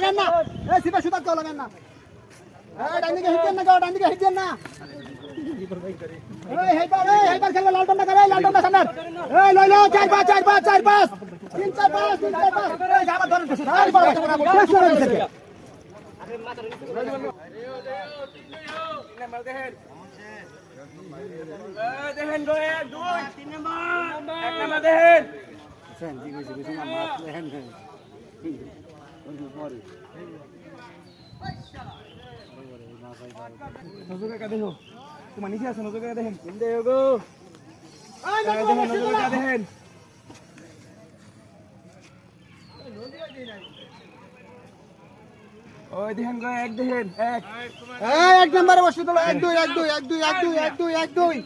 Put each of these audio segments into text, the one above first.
লাগান না। এ সিপে সুতার কেউ লাগান না। এই ডান দিকে হিট দেন না কেউ ডান দিকে হিট দেন না। এই হেইবার এই হেইবার খেলবে লালটনটা করে এই লালটনটা সামনে এই লই লও চার পাঁচ চার পাঁচ চার পাঁচ। তিন চার পাঁচ তিন চার পাঁচ। এই যাবার ধরেন কিছু এই বড় শেষ করে দিছে দেখেন দুই দুই তিন নম্বর। এক নম্বর দেখেন নজর কাকা দেখো তোমার নিচে আছে নজর দেখেন না দেখেন নজর দেখেন ওই দেখেন গো এক দেখেন এক। এই এক নম্বরে বসে তোলো এক দুই এক দুই এক দুই এক দুই এক দুই এক দুই।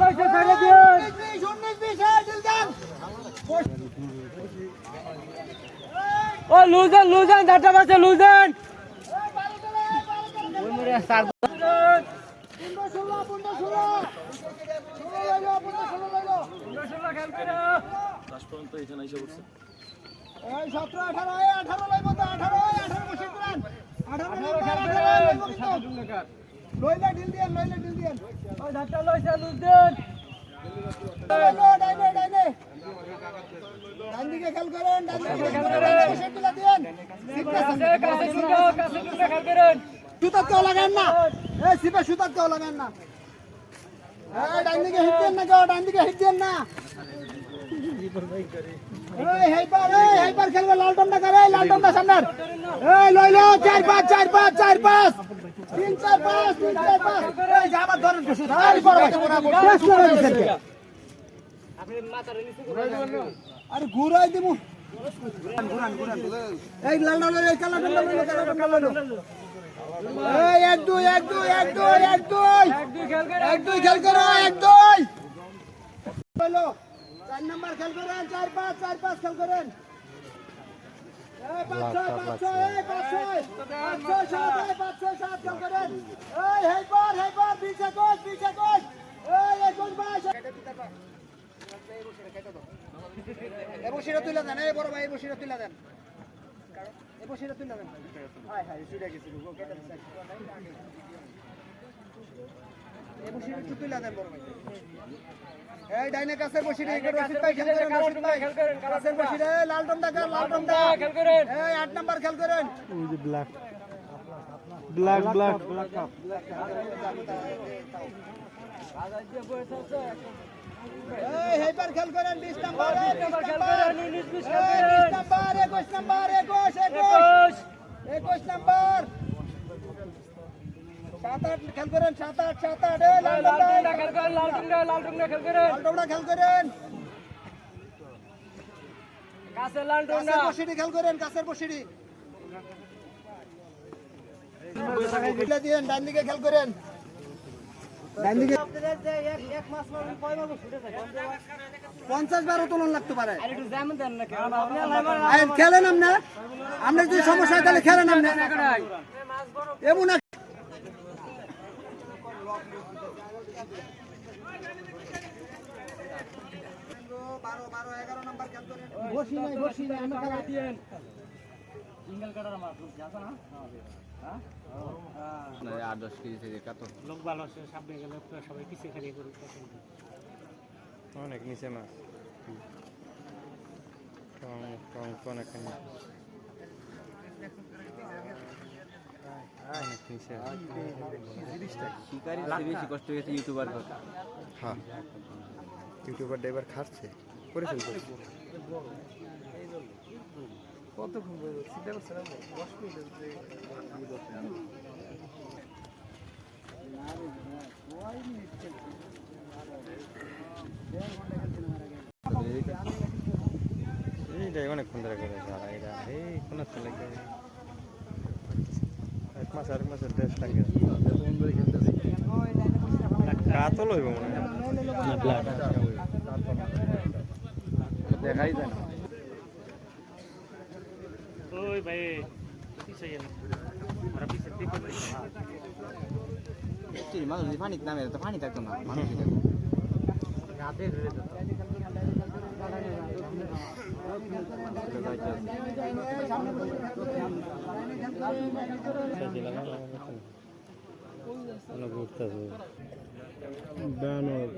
লইছে ছেড়ে দিন ও লুজেন লুজেন ডাক্তার বাসে এই সতেরো আঠারো আঠারো আঠারো এই আঠারো বসে করেন। আঠারো লইলে ওই লইছে খেল করেন সুতার কেউ লাগান না। এই সিপে সুতার কেউ লাগান না। এই ডান দিকে হিট দেন না কেউ ডান দিকে হিট দেন না। এই হেইপার এই হেইপার খেলবে লালটনটা করে লালটনটা সামনে এই লই লো চার পাঁচ চার পাঁচ চার পাঁচ। তিন চার পাঁচ তিন চার পাঁচ। এই ধরেন কিছু এই বড় শেষ করে দিছেন কে? আরে ঘুরাই দিমু এই লালটন এই কালাটন এই এক দুই এক দুই এক দুই এক দুই। খেল এক দুই খেল করো এক দুই। বলো চার নাম্বার খেল করেন চার পাঁচ চার পাঁচ খেল করেন। এই বসিরা তুলে দেন এই বড় ভাই এই বসিরা তুলে দেন। এই বসিরা তুলে দেন। হাই হাই দিছে এই বসিরা একটু তুলে দেন বড় ভাই এই ডাইনে কাছের বসিরে এই রশিদ ভাই খেল করেন রশিদ ভাই। খেল করেন, কাছের বসিরে এই লালটন দা কার লালটন দা খেল করেন। এই আট নাম্বার খেল করেন। ব্ল্যাক। ব্ল্যাক এই হেপার খেল করেন 20 নাম্বার এই 20 খেল করেন উনিশ বিশ খেল এই করেন 20 নাম্বার 21 নাম্বার 21 একুশ। 21 নাম্বার। সাত আট খেল করেন সাত আট সাত আট লাল টুকরা খেল করেন লাল টুকরা লাল টুকরা খেল করেন। লালটনটা খেল করেন। কাছে লাল টুকরা কাছের বসিরি খেল করেন কাছের বসিরি বুঝলে দিয়েন ডান দিকে খেল করেন। ডান দিকে। পঞ্চাশ বার উত্তোলন লাগতে পারে। খেলেন। আপনার আপনি যদি সমস্যা হয় তাহলে খেলেন আপনি এমন নাই আমি খেলা কত অনেক নিচে মাছ। অনেক অনেক নিচে শিকারি বেশি কষ্ট হয়েছে ইউটিউবার হ্যাঁ ইউটিউবার ড্রাইভার করে অনেকক্ষণ ধরে করে সারা এটা এই কোন চলে মাস আরেক মাসের দেশ লাগে কাতল হইব মনে হয়। দেখাই যায় না Actually, মানুষ যদি নামে তো পানি থাকতো না। ঘুরতেছে দানব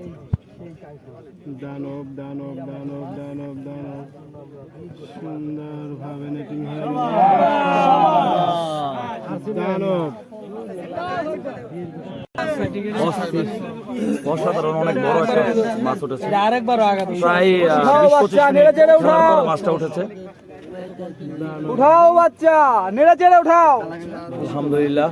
দানব দানব দানব দানব দানব সুন্দর ভাবে নেটিং হয়ে গেল। অসাধারণ অনেক বড় একটা মাছ উঠেছে। প্রায় বিশ পঁচিশ মিনিট মাছটা উঠেছে। উঠাও বাচ্চা নেড়ে চেড়ে উঠাও। আলহামদুলিল্লাহ।